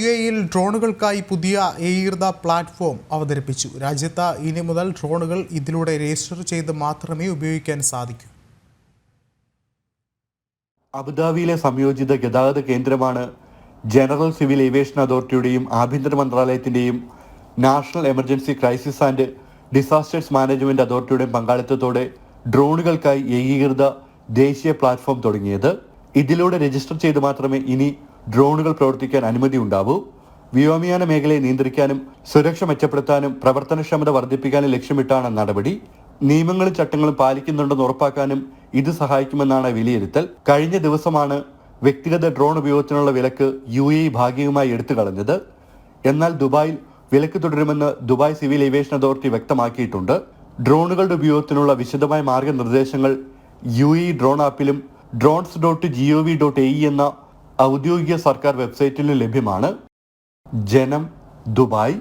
U എയിൽ ഡ്രോണുകൾക്കായി പുതിയ ഏകീകൃത പ്ലാറ്റ്ഫോം അവതരിപ്പിച്ചു. രാജ്യത്ത് ഇനി മുതൽ ഡ്രോണുകൾ ഇതിലൂടെ രജിസ്റ്റർ ചെയ്ത് മാത്രമേ ഉപയോഗിക്കാൻ സാധിക്കൂ. അബുദാബിയിലെ സംയോജിത ഗതാഗത കേന്ദ്രമാണ് ജനറൽ സിവിൽ ഏവിയേഷൻ അതോറിറ്റിയുടെയും ആഭ്യന്തര മന്ത്രാലയത്തിന്റെയും national emergency crisis and disasters management അതോറിറ്റിയുടെയും പങ്കാളിത്തത്തോടെ ഡ്രോണുകൾക്കായി ഏകീകൃത ദേശീയ പ്ലാറ്റ്ഫോം തുടങ്ങിയത്. ഇതിലൂടെ രജിസ്റ്റർ ചെയ്ത് മാത്രമേ ഇനി ഡ്രോണുകൾ പ്രവർത്തിക്കാൻ അനുമതി ഉണ്ടാവൂ. വ്യോമയാന മേഖലയെ നിയന്ത്രിക്കാനും സുരക്ഷ മെച്ചപ്പെടുത്താനും പ്രവർത്തനക്ഷമത വർദ്ധിപ്പിക്കാനും ലക്ഷ്യമിട്ടാണ് നടപടി. നിയമങ്ങളും ചട്ടങ്ങളും പാലിക്കുന്നുണ്ടെന്ന് ഉറപ്പാക്കാനും ഇത് സഹായിക്കുമെന്നാണ് വിലയിരുത്തൽ. കഴിഞ്ഞ ദിവസമാണ് വ്യക്തിഗത ഡ്രോൺ ഉപയോഗത്തിനുള്ള വിലക്ക് യു എ ഭാഗികമായി എടുത്തു കളഞ്ഞത്. എന്നാൽ ദുബായിൽ വിലക്ക് തുടരുമെന്ന് ദുബായ് സിവിൽ ഏവിയേഷൻ അതോറിറ്റി വ്യക്തമാക്കിയിട്ടുണ്ട്. ഡ്രോണുകളുടെ ഉപയോഗത്തിനുള്ള വിശദമായ മാർഗനിർദ്ദേശങ്ങൾ U A drone ആപ്പിലും drones dot G O V dot A എന്ന ഔദ്യോഗിക സർക്കാർ വെബ്സൈറ്റിൽ ലഭ്യമാണ് ജനം ദുബായ്.